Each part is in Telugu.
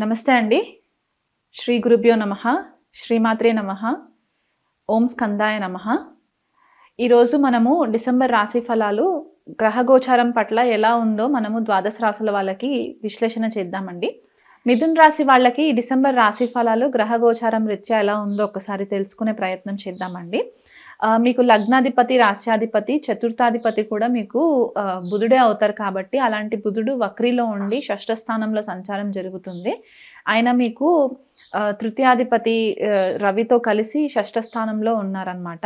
నమస్తే అండి. శ్రీ గురుభ్యో నమ శ్రీమాత్రే నమ ఓం స్కందాయ నమ. ఈరోజు మనము డిసెంబర్ రాశి ఫలాలు గ్రహగోచారం పట్ల ఎలా ఉందో మనము ద్వాదశ రాశుల వాళ్ళకి విశ్లేషణ చేద్దామండి. మిథున్ రాశి వాళ్ళకి డిసెంబర్ రాశి ఫలాలు గ్రహగోచారం రీత్యా ఎలా ఉందో ఒకసారి తెలుసుకునే ప్రయత్నం చేద్దామండి. మీకు లగ్నాధిపతి రాష్ట్రాధిపతి చతుర్థాధిపతి కూడా మీకు ఆ, బుధుడే అవుతారు కాబట్టి అలాంటి బుధుడు వక్రిలో ఉండి షష్ఠ స్థానంలో సంచారం జరుగుతుంది. ఆయన మీకు ఆ, తృతీయాధిపతి రవితో కలిసి షష్ఠ స్థానంలో ఉన్నారనమాట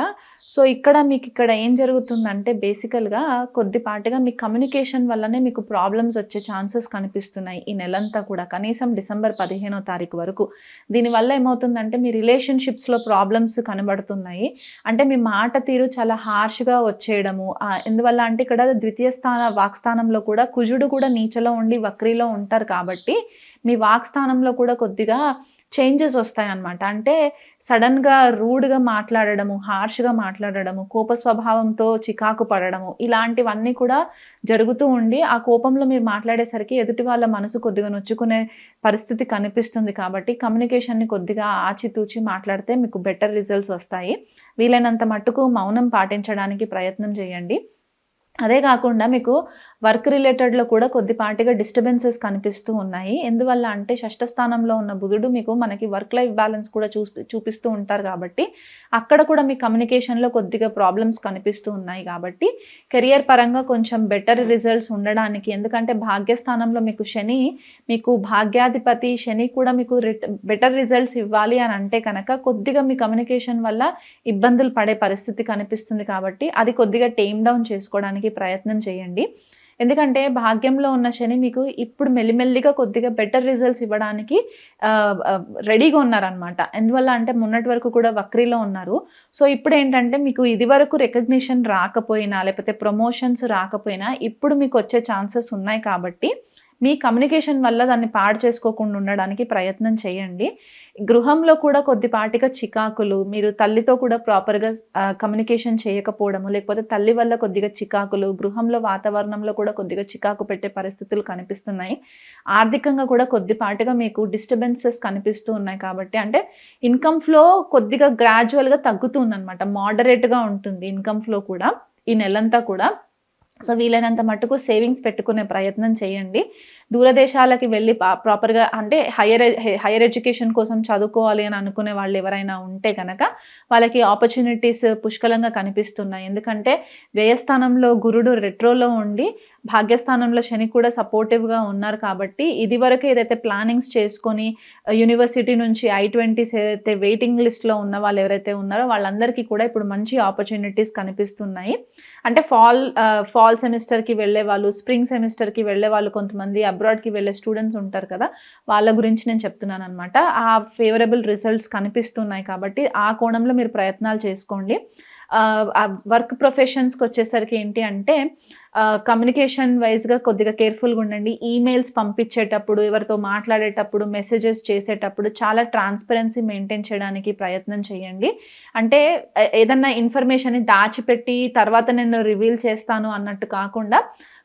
సో ఇక్కడ మీకు ఇక్కడ ఏం జరుగుతుందంటే బేసికల్గా కొద్దిపాటిగా మీ కమ్యూనికేషన్ వల్లనే మీకు ప్రాబ్లమ్స్ వచ్చే ఛాన్సెస్ కనిపిస్తున్నాయి ఈ నెలంతా కూడా. కనీసం డిసెంబర్ పదిహేనో తారీఖు వరకు. దీనివల్ల ఏమవుతుందంటే మీ రిలేషన్షిప్స్లో ప్రాబ్లమ్స్ కనబడుతున్నాయి. అంటే మీ మాట తీరు చాలా హార్ష్గా వచ్చేయడము. ఎందువల్ల అంటే ఇక్కడ ద్వితీయ స్థాన వాక్స్థానంలో కూడా కుజుడు కూడా నీచలో ఉండి వక్రీలో ఉంటారు కాబట్టి మీ వాక్స్థానంలో కూడా కొద్దిగా చేంజెస్ వస్తాయన్నమాట. అంటే సడన్గా రూడ్గా మాట్లాడడము హార్ష్గా మాట్లాడడము కోప స్వభావంతో చికాకు పడడము ఇలాంటివన్నీ కూడా జరుగుతూ ఉండి ఆ కోపంలో మీరు మాట్లాడేసరికి ఎదుటి వాళ్ళ మనసు కొద్దిగా నొచ్చుకునే పరిస్థితి కనిపిస్తుంది కాబట్టి కమ్యూనికేషన్ని కొద్దిగా ఆచితూచి మాట్లాడితే మీకు బెటర్ రిజల్ట్స్ వస్తాయి. వీలైనంత మట్టుకు మౌనం పాటించడానికి ప్రయత్నం చేయండి. అదే కాకుండా మీకు వర్క్ రిలేటెడ్లో కూడా కొద్దిపాటిగా డిస్టర్బెన్సెస్ కనిపిస్తూ ఉన్నాయి. ఎందువల్ల అంటే షష్ఠ స్థానంలో ఉన్న బుధుడు మీకు మనకి వర్క్ లైఫ్ బ్యాలెన్స్ కూడా చూ చూపిస్తూ ఉంటారు కాబట్టి అక్కడ కూడా మీ కమ్యూనికేషన్లో కొద్దిగా ప్రాబ్లమ్స్ కనిపిస్తూ ఉన్నాయి కాబట్టి కెరియర్ పరంగా కొంచెం బెటర్ రిజల్ట్స్ ఉండడానికి ఎందుకంటే భాగ్యస్థానంలో మీకు శని మీకు భాగ్యాధిపతి శని కూడా మీకు బెటర్ రిజల్ట్స్ ఇవ్వాలి అని అంటే కనుక కొద్దిగా మీ కమ్యూనికేషన్ వల్ల ఇబ్బందులు పడే పరిస్థితి కనిపిస్తుంది కాబట్టి అది కొద్దిగా టేమ్ డౌన్ చేసుకోవడానికి ప్రయత్నం చేయండి. ఎందుకంటే భాగ్యంలో ఉన్న శని మీకు ఇప్పుడు మెల్లిమెల్లిగా కొద్దిగా బెటర్ రిజల్ట్స్ ఇవ్వడానికి రెడీగా ఉన్నారనమాట ఎందువల్ల అంటే మొన్నటి వరకు కూడా వక్రీలో ఉన్నారు. సో ఇప్పుడు ఏంటంటే మీకు ఇది వరకు రికగ్నిషన్ రాకపోయినా లేకపోతే ప్రమోషన్స్ రాకపోయినా ఇప్పుడు మీకు వచ్చే ఛాన్సెస్ ఉన్నాయి కాబట్టి మీ కమ్యూనికేషన్ వల్ల దాన్ని పాడు చేసుకోకుండా ఉండడానికి ప్రయత్నం చేయండి. గృహంలో కూడా కొద్దిపాటిగా చికాకులు మీరు తల్లితో కూడా ప్రాపర్గా కమ్యూనికేషన్ చేయకపోవడము లేకపోతే తల్లి వల్ల కొద్దిగా చికాకులు గృహంలో వాతావరణంలో కూడా కొద్దిగా చికాకు పెట్టే పరిస్థితులు కనిపిస్తున్నాయి. ఆర్థికంగా కూడా కొద్దిపాటిగా మీకు డిస్టర్బెన్సెస్ కనిపిస్తూ ఉన్నాయి కాబట్టి అంటే ఇన్కమ్ ఫ్లో కొద్దిగా గ్రాడ్యువల్గా తగ్గుతుందన్నమాట మోడరేట్గా ఉంటుంది ఇన్కమ్ ఫ్లో కూడా ఈ నెలంతా కూడా. సో వీలైనంత మట్టుకు సేవింగ్స్ పెట్టుకునే ప్రయత్నం చేయండి. దూరదేశాలకి వెళ్ళి ప్రాపర్గా అంటే హైయర్ హైయర్ ఎడ్యుకేషన్ కోసం చదువుకోవాలి అని అనుకునే వాళ్ళు ఎవరైనా ఉంటే కనుక వాళ్ళకి ఆపర్చునిటీస్ పుష్కలంగా కనిపిస్తున్నాయి. ఎందుకంటే వ్యయస్థానంలో గురుడు రెట్రోలో ఉండి భాగ్యస్థానంలో శని కూడా సపోర్టివ్గా ఉన్నారు కాబట్టి ఇది వరకు ఏదైతే ప్లానింగ్స్ చేసుకొని యూనివర్సిటీ నుంచి ఐ ట్వంటీస్ ఏదైతే వెయిటింగ్ లిస్ట్లో ఉన్న వాళ్ళు ఎవరైతే ఉన్నారో వాళ్ళందరికీ కూడా ఇప్పుడు మంచి ఆపర్చునిటీస్ కనిపిస్తున్నాయి. అంటే ఫాల్ ఫాల్ సెమిస్టర్కి వెళ్ళే వాళ్ళు స్ప్రింగ్ సెమిస్టర్కి వెళ్ళే వాళ్ళు కొంతమంది అబ్రాడ్కి వెళ్ళే స్టూడెంట్స్ ఉంటారు కదా వాళ్ళ గురించి నేను చెప్తున్నాను అనమాట ఆ ఫేవరబుల్ రిజల్ట్స్ కనిపిస్తున్నాయి కాబట్టి ఆ కోణంలో మీరు ప్రయత్నాలు చేసుకోండి. వర్క్ ప్రొఫెషన్స్కి వచ్చేసరికి ఏంటి అంటే కమ్యూనికేషన్ వైజ్గా కొద్దిగా కేర్ఫుల్గా ఉండండి. ఈమెయిల్స్ పంపించేటప్పుడు ఎవరితో మాట్లాడేటప్పుడు మెసేజెస్ చేసేటప్పుడు చాలా ట్రాన్స్పరెన్సీ మెయింటైన్ చేయడానికి ప్రయత్నం చేయండి. అంటే ఏదన్నా ఇన్ఫర్మేషన్ని దాచిపెట్టి తర్వాత నేను రివీల్ చేస్తాను అన్నట్టు కాకుండా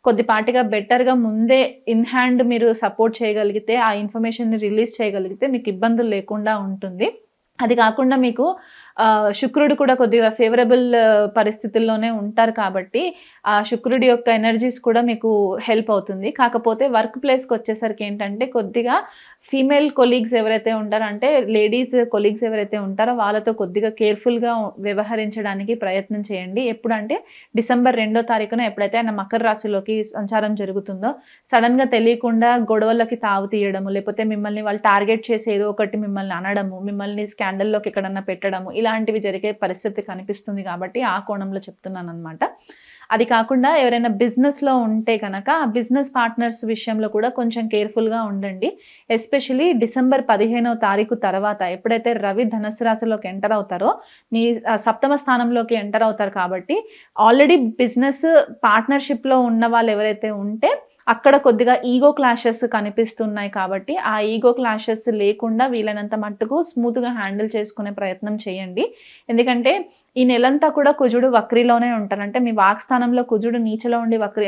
కొద్దిపాటిగా బెటర్గా ముందే ఇన్ హ్యాండ్ మీరు సపోర్ట్ చేయగలిగితే ఆ ఇన్ఫర్మేషన్ని రిలీజ్ చేయగలిగితే మీకు ఇబ్బందులు లేకుండా ఉంటుంది. అది కాకుండా మీకు శుక్రుడు కూడా కొద్దిగా ఫేవరబుల్ పరిస్థితుల్లోనే ఉంటారు కాబట్టి ఆ శుక్రుడి యొక్క ఎనర్జీస్ కూడా మీకు హెల్ప్ అవుతుంది. కాకపోతే వర్క్ ప్లేస్కి వచ్చేసరికి ఏంటంటే కొద్దిగా ఫీమేల్ కొలీగ్స్ ఎవరైతే ఉంటారో అంటే లేడీస్ కొలీగ్స్ ఎవరైతే ఉంటారో వాళ్ళతో కొద్దిగా కేర్ఫుల్గా వ్యవహరించడానికి ప్రయత్నం చేయండి. ఎప్పుడంటే డిసెంబర్ రెండో తారీఖున ఎప్పుడైతే ఆయన మకర రాశిలోకి సంచారం జరుగుతుందో సడన్గా తెలియకుండా గొడవలకి తావు తీయడము లేకపోతే మిమ్మల్ని వాళ్ళు టార్గెట్ చేసి ఏదో ఒకటి మిమ్మల్ని అనడము మిమ్మల్ని స్కాండల్లోకి ఎక్కడన్నా పెట్టడము ఇలాంటివి జరిగే పరిస్థితి కనిపిస్తుంది కాబట్టి ఆ కోణంలో చెప్తున్నాను అనమాట అది కాకుండా ఎవరైనా బిజినెస్లో ఉంటే కనుక ఆ బిజినెస్ పార్ట్నర్స్ విషయంలో కూడా కొంచెం కేర్ఫుల్గా ఉండండి. ఎస్పెషలీ డిసెంబర్ పదిహేనవ తారీఖు తర్వాత ఎప్పుడైతే రవి ధనుసు రాశిలోకి ఎంటర్ అవుతారో మీ సప్తమ స్థానంలోకి ఎంటర్ అవుతారు కాబట్టి ఆల్రెడీ బిజినెస్ పార్ట్నర్షిప్లో ఉన్న వాళ్ళు ఎవరైతే ఉంటే అక్కడ కొద్దిగా ఈగో క్లాషెస్ కనిపిస్తున్నాయి కాబట్టి ఆ ఈగో క్లాషెస్ లేకుండా వీలైనంత మట్టుకు స్మూత్గా హ్యాండిల్ చేసుకునే ప్రయత్నం చేయండి. ఎందుకంటే ఈ నెలంతా కూడా కుజుడు వక్రీలోనే ఉంటారు. అంటే మీ వాక్స్థానంలో కుజుడు నీచలో ఉండి వక్రీ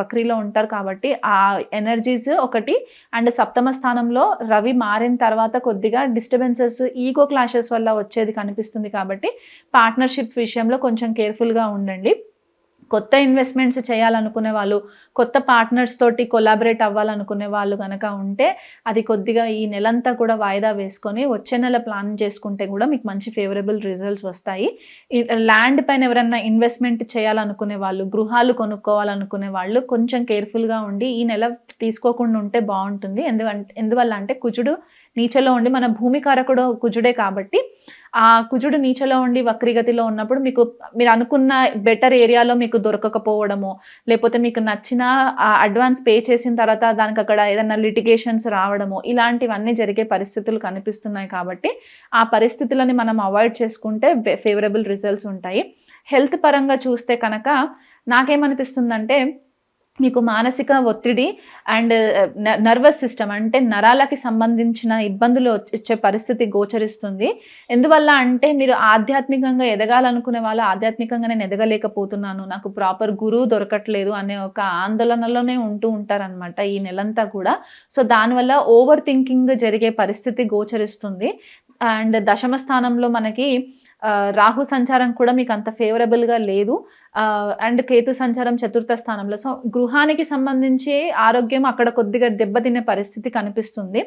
వక్రీలో ఉంటారు కాబట్టి ఆ ఎనర్జీస్ ఒకటి అండ్ సప్తమ స్థానంలో రవి మారిన తర్వాత కొద్దిగా డిస్టర్బెన్సెస్ ఈగో క్లాషెస్ వల్ల వచ్చేది కనిపిస్తుంది కాబట్టి పార్ట్నర్షిప్ విషయంలో కొంచెం కేర్ఫుల్గా ఉండండి. కొత్త ఇన్వెస్ట్మెంట్స్ చేయాలనుకునే వాళ్ళు కొత్త పార్ట్నర్స్ తోటి కొలాబరేట్ అవ్వాలనుకునే వాళ్ళు కనుక ఉంటే అది కొద్దిగా ఈ నెలంతా కూడా వాయిదా వేసుకొని వచ్చే నెల ప్లాన్ చేసుకుంటే కూడా మీకు మంచి ఫేవరబుల్ రిజల్ట్స్ వస్తాయి. ల్యాండ్ పైన ఎవరైనా ఇన్వెస్ట్మెంట్ చేయాలనుకునే వాళ్ళు గృహాలు కొనుక్కోవాలనుకునే వాళ్ళు కొంచెం కేర్ఫుల్గా ఉండి ఈ నెల తీసుకోకుండా ఉంటే బాగుంటుంది. ఎందుకంటే ఎందువల్ల అంటే కుజుడు నీచలో ఉండి మన భూమికారకుడు కుజుడే కాబట్టి ఆ కుజుడు నీచలో ఉండి వక్రీగతిలో ఉన్నప్పుడు మీకు మీరు అనుకున్న బెటర్ ఏరియాలో మీకు దొరకకపోవడము లేకపోతే మీకు నచ్చిన అడ్వాన్స్ పే చేసిన తర్వాత దానికి అక్కడ ఏదైనా లిటిగేషన్స్ రావడము ఇలాంటివన్నీ జరిగే పరిస్థితులు కనిపిస్తున్నాయి కాబట్టి ఆ పరిస్థితులని మనం అవాయిడ్ చేసుకుంటే ఫేవరబుల్ రిజల్ట్స్ ఉంటాయి. హెల్త్ పరంగా చూస్తే కనుక నాకేమనిపిస్తుందంటే మీకు మానసిక ఒత్తిడి అండ్ uh, నర్వస్ సిస్టమ్ అంటే నరాలకి సంబంధించిన ఇబ్బందులు వచ్చే పరిస్థితి గోచరిస్తుంది. ఎందువల్ల అంటే మీరు ఆధ్యాత్మికంగా ఎదగాలనుకునే వాళ్ళు ఆధ్యాత్మికంగా నేను ఎదగలేకపోతున్నాను నాకు ప్రాపర్ గురువు దొరకట్లేదు అనే ఒక ఆందోళనలోనే ఉంటూ ఉంటారనమాట ఈ నెలంతా కూడా. సో దానివల్ల ఓవర్ థింకింగ్ జరిగే పరిస్థితి గోచరిస్తుంది. అండ్ దశమ స్థానంలో మనకి రాహు సంచారం కూడా మీకు అంత ఫేవరబుల్గా లేదు. అండ్ కేతు సంచారం చతుర్థ స్థానంలో. సో గృహానికి సంబంధించి ఆరోగ్యం అక్కడ కొద్దిగా దెబ్బతినే పరిస్థితి కనిపిస్తుంది.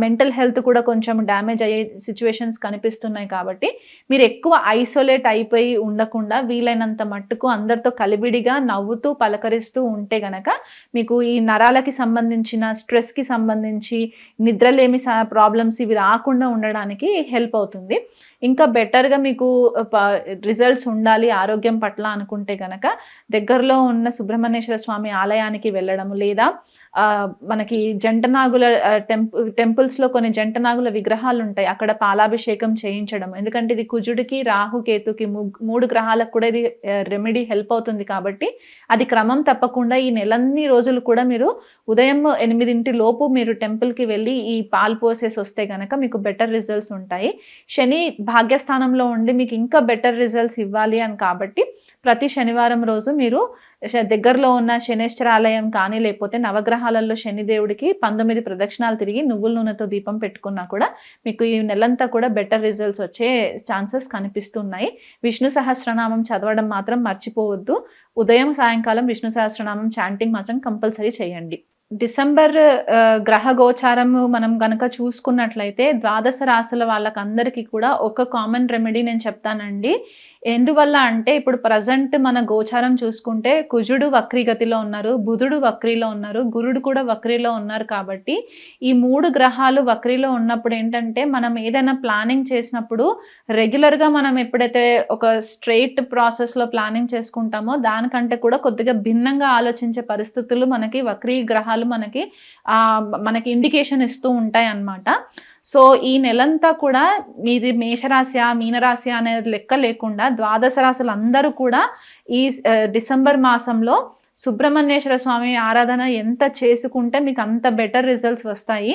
మెంటల్ హెల్త్ కూడా కొంచెం డ్యామేజ్ అయ్యే సిచ్యువేషన్స్ కనిపిస్తున్నాయి కాబట్టి మీరు ఎక్కువ ఐసోలేట్ అయిపోయి ఉండకుండా వీలైనంత మట్టుకు అందరితో కలిబిడిగా నవ్వుతూ పలకరిస్తూ ఉంటే గనక మీకు ఈ నరాలకి సంబంధించిన స్ట్రెస్కి సంబంధించి నిద్రలేమి ప్రాబ్లమ్స్ ఇవి రాకుండా ఉండడానికి హెల్ప్ అవుతుంది. ఇంకా బెటర్గా మీకు రిజల్ట్స్ ఉండాలి ఆరోగ్యం పట్ల అనుకుంటే కనుక దగ్గరలో ఉన్న సుబ్రహ్మణ్యేశ్వర స్వామి ఆలయానికి వెళ్ళడం లేదా మనకి జంటనాగుల టెంపుల్ టెంపుల్స్లో కొన్ని జంటనాగుల విగ్రహాలు ఉంటాయి అక్కడ పాలాభిషేకం చేయించడం ఎందుకంటే ఇది కుజుడికి రాహు కేతుకి మూడు గ్రహాలకు కూడా ఇది రెమెడీ హెల్ప్ అవుతుంది కాబట్టి అది క్రమం తప్పకుండా ఈ నెలన్ని రోజులు కూడా మీరు ఉదయం ఎనిమిదింటి లోపు మీరు టెంపుల్కి వెళ్ళి ఈ పాలు పోసేసి వస్తే కనుక మీకు బెటర్ రిజల్ట్స్ ఉంటాయి. శని భాగ్యస్థానంలో ఉండి మీకు ఇంకా బెటర్ రిజల్ట్స్ ఇవ్వాలి అని కాబట్టి ప్రతి శనివారం రోజు మీరు దగ్గరలో ఉన్న శనేశ్వరాలయం కానీ లేకపోతే నవగ్రహాలలో శనిదేవుడికి పంతొమ్మిది ప్రదక్షిణాలు తిరిగి నువ్వుల నూనెతో దీపం పెట్టుకున్నా కూడా మీకు ఈ నెలంతా కూడా బెటర్ రిజల్ట్స్ వచ్చే ఛాన్సెస్ కనిపిస్తున్నాయి. విష్ణు సహస్రనామం చదవడం మాత్రం మర్చిపోవద్దు. ఉదయం సాయంకాలం విష్ణు సహస్రనామం చాంటింగ్ మాత్రం కంపల్సరీ చేయండి. డిసెంబర్ గ్రహ గోచారము మనం గనక చూసుకున్నట్లయితే ద్వాదశ రాశుల వాళ్ళకందరికీ కూడా ఒక కామన్ రెమెడీ నేను చెప్తానండి. ఎందువల్ల అంటే ఇప్పుడు ప్రజెంట్ మన గోచారం చూసుకుంటే కుజుడు వక్రీగతిలో ఉన్నారు బుధుడు వక్రీలో ఉన్నారు గురుడు కూడా వక్రీలో ఉన్నారు కాబట్టి ఈ మూడు గ్రహాలు వక్రీలో ఉన్నప్పుడు ఏంటంటే మనం ఏదైనా ప్లానింగ్ చేసినప్పుడు రెగ్యులర్గా మనం ఎప్పుడైతే ఒక స్ట్రైట్ ప్రాసెస్లో ప్లానింగ్ చేసుకుంటామో దానికంటే కూడా కొద్దిగా భిన్నంగా ఆలోచించే పరిస్థితులు మనకి వక్రీ గ్రహాలు మనకి మనకి ఇండికేషన్ ఇస్తూ ఉంటాయి అన్నమాట సో ఈ నెలంతా కూడా మీది మేషరాశి మీనరాశి అనేది లెక్క లేకుండా ద్వాదశ రాశులు అందరూ కూడా ఈ డిసెంబర్ మాసంలో సుబ్రహ్మణ్యేశ్వర స్వామి ఆరాధన ఎంత చేసుకుంటే మీకు అంత బెటర్ రిజల్ట్స్ వస్తాయి.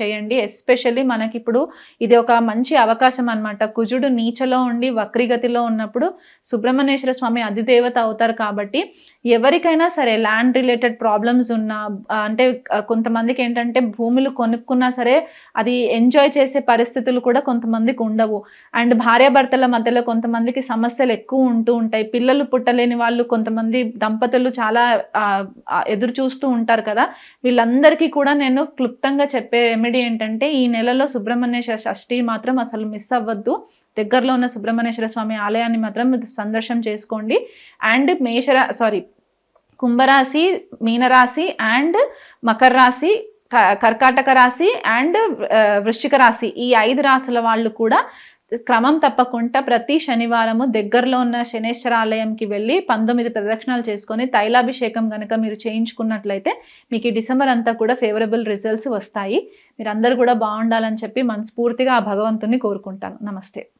చేయండి. ఎస్పెషల్లీ మనకి ఇప్పుడు ఇది ఒక మంచి అవకాశం అనమాట కుజుడు నీచలో ఉండి వక్రిగతిలో ఉన్నప్పుడు సుబ్రహ్మణ్యేశ్వర స్వామి అధిదేవత అవుతారు కాబట్టి ఎవరికైనా సరే ల్యాండ్ రిలేటెడ్ ప్రాబ్లమ్స్ ఉన్నా అంటే కొంతమందికి ఏంటంటే భూములు కొనుక్కున్నా సరే అది ఎంజాయ్ చేసే పరిస్థితులు కూడా కొంతమందికి ఉండవు. అండ్ భార్యాభర్తల మధ్యలో కొంతమందికి సమస్యలు ఎక్కువ ఉంటూ ఉంటాయి. పిల్లలు పుట్టలేని వాళ్ళు కొంతమంది దంపతులు చాలా ఎదురు చూస్తూ ఉంటారు కదా. వీళ్ళందరికీ కూడా నేను క్లుప్తంగా చెప్పే రెమెడీ ఏంటంటే ఈ నెలలో సుబ్రహ్మణ్య షష్ఠి మాత్రం అసలు మిస్ అవ్వద్దు. దగ్గరలో ఉన్న సుబ్రహ్మణ్యేశ్వర స్వామి ఆలయాన్ని మాత్రం సందర్శనం చేసుకోండి. అండ్ మేషర సారీ కుంభరాశి మీనరాశి అండ్ మకర రాశి క- కర్కాటక రాశి అండ్ వృశ్చిక రాశి ఈ ఐదు రాశుల వాళ్ళు కూడా క్రమం తప్పకుండా ప్రతి శనివారము దగ్గరలో ఉన్న శనేశ్వర ఆలయంకి వెళ్ళి పంతొమ్మిది ప్రదక్షిణాలు చేసుకొని తైలాభిషేకం కనుక మీరు చేయించుకున్నట్లయితే మీకు ఈ డిసెంబర్ అంతా కూడా ఫేవరబుల్ రిజల్ట్స్ వస్తాయి. మీరు కూడా బాగుండాలని చెప్పి మనస్ఫూర్తిగా ఆ భగవంతుని కోరుకుంటాను. నమస్తే.